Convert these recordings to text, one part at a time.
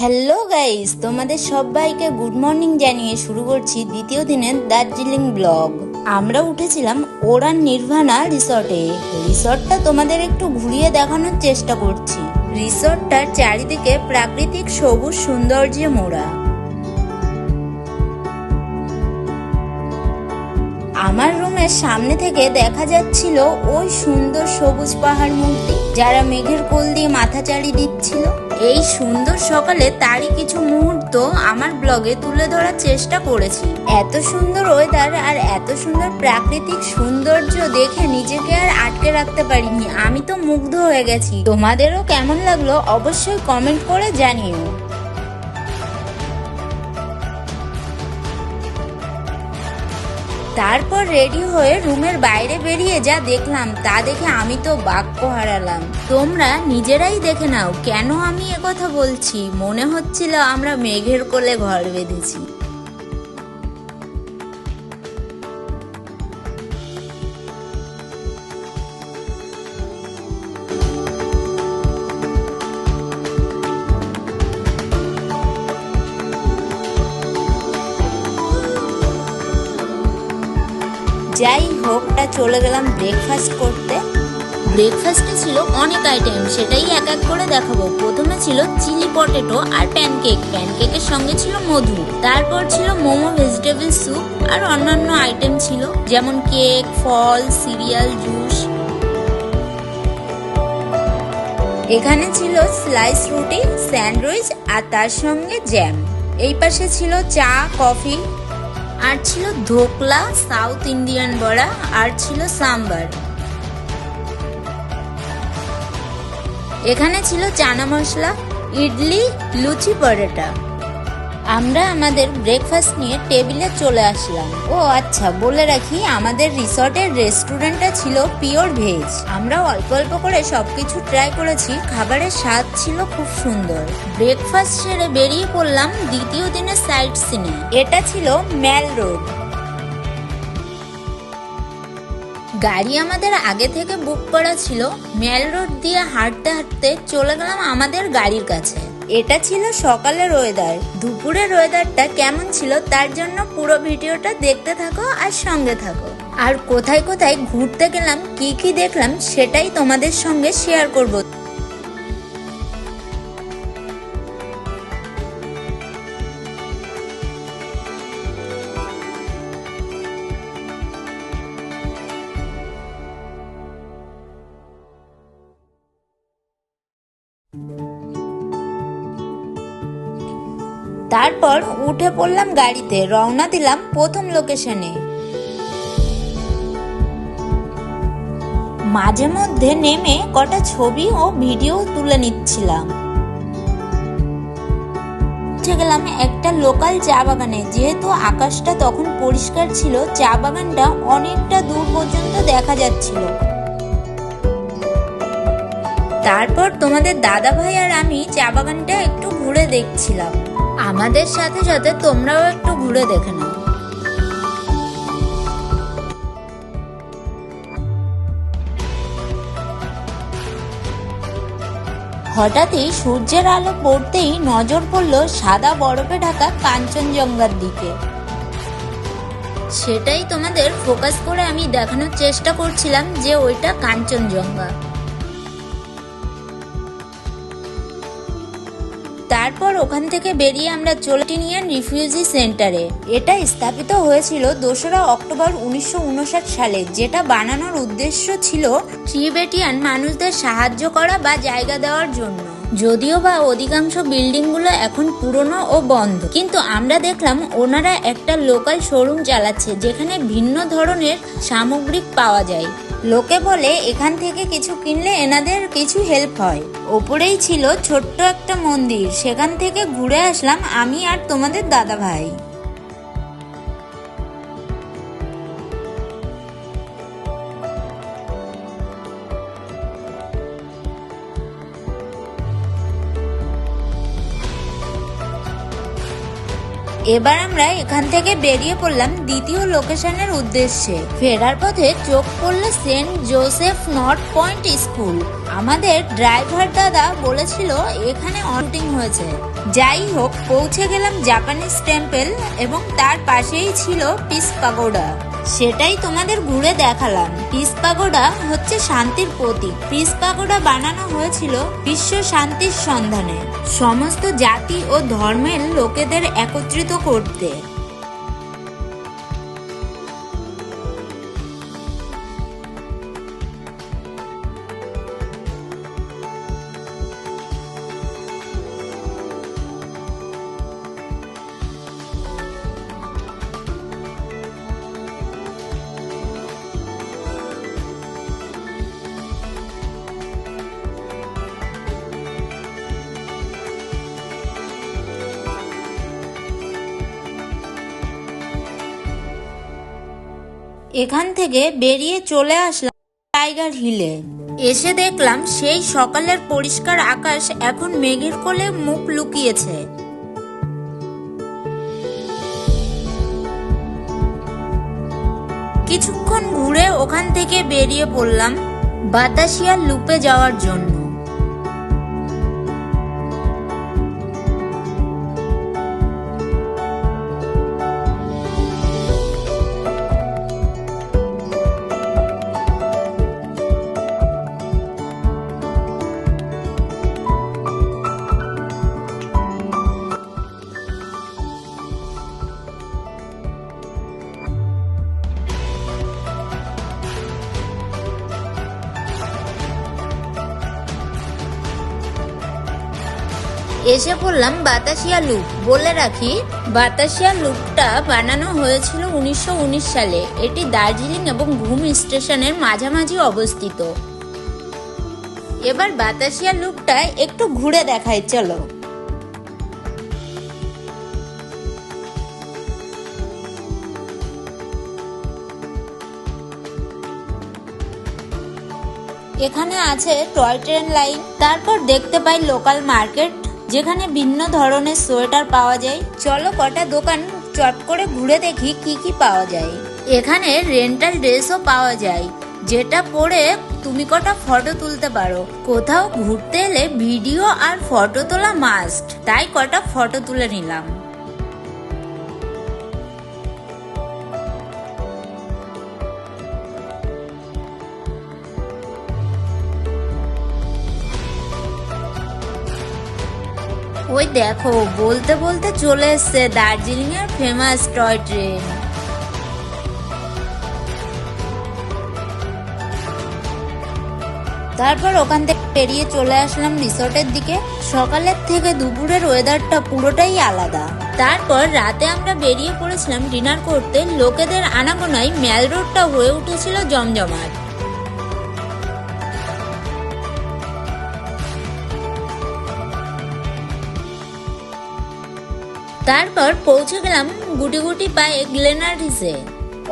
Hello guys তোমাদের সবাইকে good morning জানিয়ে শুরু করছি দ্বিতীয় দিনের দার্জিলিং ব্লগ আমরা উঠেছিলাম ওরান নির্ভানা রিসর্টে রিসর্টটা তোমাদের একটু ঘুরিয়ে দেখানোর চেষ্টা করছি। রিসর্টটার চারিদিকে প্রাকৃতিক সবুজ সৌন্দর্যে মোড়া। আমার রুমের সামনে থেকে দেখা যাচ্ছিল ওই সুন্দর সবুজ পাহাড় মূর্তি, যারা মেঘের কোল দিয়ে মাথা চাড়ি দিচ্ছিল। এই সুন্দর সকালে তারই কিছু মুহূর্ত আমার ব্লগে তুলে ধরার চেষ্টা করেছি। এত সুন্দর ওয়েদার আর এত সুন্দর প্রাকৃতিক সৌন্দর্য দেখে নিজেকে আর আটকে রাখতে পারিনি। আমি তো মুগ্ধ হয়ে গেছি। তোমাদেরও কেমন লাগল অবশ্যই কমেন্ট করে জানিও। তারপর রেডি হয়ে রুমের বাইরে বেরিয়ে যা দেখলাম, তা দেখে আমি তো বাক্য হারালাম। তোমরা নিজেরাই দেখে নাও কেন আমি কথা বলছি? মনে হচ্ছিল আমরা মেঘের কোলে ঘর বেঁধেছি। যাই হোক তা চলে গেলাম ব্রেকফাস্ট করতে। ব্রেকফাস্টে ছিল অনেক আইটেম সেটাই এক এক করে দেখাবো। প্রথমে ছিল চিলি পটেটো আর প্যানকেক প্যানকেকের সঙ্গে ছিল মধু। তারপর ছিল মোমো ভেজিটেবল স্যুপ আর অন্যান্য আইটেম ছিল, যেমন কেক ফল সিরিয়াল জুস এখানে ছিল স্লাইস রুটি স্যান্ডউইচ আর তার সঙ্গে জ্যাম এই পাশে ছিল চা কফি আর ছিল ধোকলা, সাউথ ইন্ডিয়ান বড়া, আর ছিল সাম্বার। এখানে ছিল চানা মশলা, ইডলি, লুচি, পরোটা। আমরা আমাদের ব্রেকফাস্ট নিয়ে টেবিলে চলে আসলাম। ও আচ্ছা বলে রাখি আমাদের রিসর্টের রেস্টুরেন্টটা ছিল পিওর ভেজ আমরা অল্প অল্প করে সবকিছু ট্রাই করেছি, খাবারের স্বাদ ছিল খুব সুন্দর। ব্রেকফাস্ট সেরে বেরিয়ে পড়লাম দ্বিতীয় দিনের সাইট সিনে এটা ছিল ম্যাল রোড গাড়ি আমাদের আগে থেকে বুক করা ছিল। ম্যাল রোড দিয়ে হাঁটতে হাঁটতে চলে গেলাম আমাদের গাড়ির কাছে। এটা ছিল সকালের ওয়েদার দুপুরের ওয়েদারটা কেমন ছিল তার জন্য পুরো ভিডিওটা দেখতে থাকো আর সঙ্গে থাকো। আর কোথায় কোথায় ঘুরতে গেলাম, কি কি দেখলাম, সেটাই তোমাদের সঙ্গে শেয়ার করব। তারপর উঠে পড়লাম গাড়িতে, রওনা দিলাম প্রথম লোকেশনে। মাঝে মধ্যে নেমে কটা ছবি ও ভিডিও তুলে নিচ্ছিলাম। উঠে গেলাম একটা লোকাল চা বাগানে, যেহেতু আকাশটা তখন পরিষ্কার ছিল, চা বাগানটা অনেকটা দূর পর্যন্ত দেখা যাচ্ছিল। তারপর তোমাদের দাদা ভাই আর আমি চা বাগানটা একটু ঘুরে দেখছিলাম। আমাদের সাথে সাথে তোমরাও একটু ঘুরে দেখে নাও। হঠাৎই সূর্যের আলো পড়তেই নজর পড়ল সাদা বরফে ঢাকা কাঞ্চনজঙ্ঘার দিকে। সেটাই তোমাদের ফোকাস করে আমি দেখানোর চেষ্টা করছিলাম যে ওইটা কাঞ্চনজঙ্ঘা। তারপর ওখান থেকে বেরিয়ে আমরা চোলাটিনিয়ান রিফিউজি সেন্টারে। এটা স্থাপিত হয়েছিল দোসরা অক্টোবর উনিশশো উনষাট সালে, যেটা বানানোর উদ্দেশ্য ছিল টিবেটিয়ান মানুষদের সাহায্য করা বা জায়গা দেওয়ার জন্য। যদিও বা অধিকাংশ বিল্ডিংগুলো এখন পুরনো ও বন্ধ। কিন্তু আমরা দেখলাম ওনারা একটা লোকাল শোরুম চালাচ্ছে, যেখানে ভিন্ন ধরনের সামগ্রিক পাওয়া যায়। লোকে বলে, এখান থেকে কিছু কিনলে এনাদের কিছু হেল্প হয়। ওপরেই ছিল ছোট্ট একটা মন্দির। সেখান থেকে ঘুরে আসলাম আমি আর তোমাদের দাদা ভাই এবার আমরা এখান থেকে বেরিয়ে পড়লাম দ্বিতীয় লোকেশনের উদ্দেশ্যে। ফেরার পথে চোখ পড়ল Saint Joseph North Point School. আমাদের ড্রাইভার দাদা বলেছিল, এখানে অন্টিং হয়েছে। যাই হোক, পৌঁছে গেলাম জাপানিজ টেম্পেল এবং তার পাশেই ছিল পিস পাগোডা। সেটাই তোমাদের ঘুরে দেখালাম। পিস পাগোডা হচ্ছে শান্তির প্রতীক। পিস পাগোডা বানানো হয়েছিল বিশ্ব শান্তির সন্ধানে। সমস্ত জাতি ও ধর্মের লোকেদের একত্রিত করতে। এখান থেকে বেরিয়ে চলে আসলাম টাইগার হিলে। এসে দেখলাম সেই সকালের পরিষ্কার আকাশ এখন মেঘের কোলে মুখ লুকিয়েছে। কিছুক্ষণ ঘুরে ওখান থেকে বেরিয়ে পড়লাম বাতাসিয়া লুপে যাওয়ার জন্য। এসে পড়লাম বাতাসিয়া লুপ, বলে রাখি, বাতাসিয়া লুপটা বানানো হয়েছিল উনিশশো উনিশ সালে। এটি দার্জিলিং এবং ঘুম স্টেশনের মাঝামাঝি অবস্থিত। এবার বাতাসিয়া লুপটা একটু ঘুরে দেখাই, চলো। এখানে আছে টয় ট্রেন লাইন, তারপর দেখতে পাই লোকাল মার্কেট যেখানে ভিন্ন ধরনের সোয়েটার পাওয়া যায়। চলো কটা দোকান চট করে ঘুরে দেখি কি কি পাওয়া যায়। এখানে রেন্টাল ড্রেসও পাওয়া যায়। যেটা পরে তুমি কটা ফটো তুলতে পারো। কোথাও ঘুরতে এলে ভিডিও আর ফটো তোলা মাস্ট। তাই কটা ফটো তুলে নিলাম। ওই দেখো, বলতে বলতে চলে এসছে দার্জিলিং এর ফেমাস টয় ট্রেন তারপর ওখান থেকে পেরিয়ে চলে আসলাম রিসোর্টের দিকে। সকালের থেকে দুপুরের ওয়েদারটা পুরোটাই আলাদা। তারপর রাতে আমরা বেরিয়ে পড়েছিলাম ডিনার করতে। লোকেদের আনাগোনায় ম্যাল রোডটা হয়ে উঠেছিল জমজমাট। তারপর পৌঁছে গেলাম গুটি গুটি পায়ে গ্লেনারিসে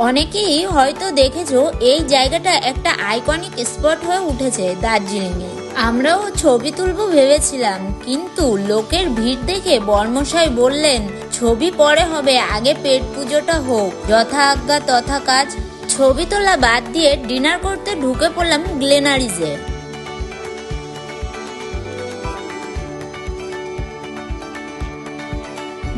অনেকেই হয়তো দেখেছ, এই জায়গাটা একটা আইকনিক স্পট হয়ে উঠেছে দার্জিলিং এ আমরাও ছবি তুলবো ভেবেছিলাম, কিন্তু লোকের ভিড় দেখে বর্মশাই বললেন, ছবি পরে হবে, আগে পেট পুজোটা হোক। যথা আজ্ঞা তথা কাজ, ছবি তোলা বাদ দিয়ে ডিনার করতে ঢুকে পড়লাম গ্লেনারিজে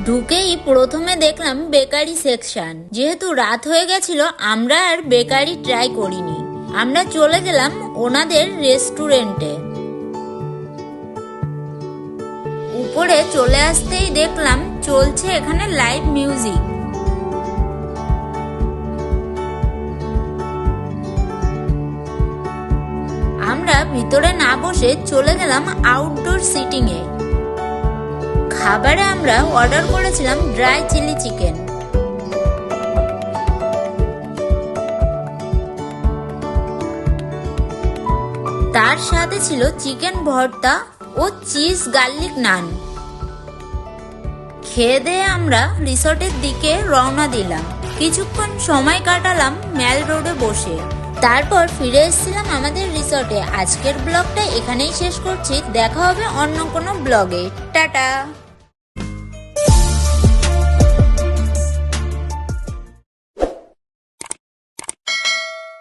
ঢুকেই প্রথমে দেখলাম বেকারি সেকশন। যেহেতু রাত হয়ে গেছিল, আমরা আর বেকারি ট্রাই করিনি। আমরা চলে গেলাম ওনাদের রেস্টুরেন্টে উপরে চলে আসতেই দেখলাম চলছে এখানে লাইভ মিউজিক আমরা ভিতরে না বসে চলে গেলাম আউটডোর সিটিং এ। খাবারে আমরা অর্ডার করেছিলাম ড্রাই চিলি চিকেন। তার সাথে ছিল চিকেন ভর্তা ও চিজ গার্লিক নান। খেয়ে দিয়ে আমরা রিসর্টের দিকে রওনা দিলাম। কিছুক্ষণ সময় কাটালাম ম্যাল রোডে বসে। তারপর ফিরে এসেছিলাম আমাদের রিসর্টে। আজকের ব্লগটা এখানেই শেষ করছি। দেখা হবে অন্য কোনো ব্লগে। টাটা!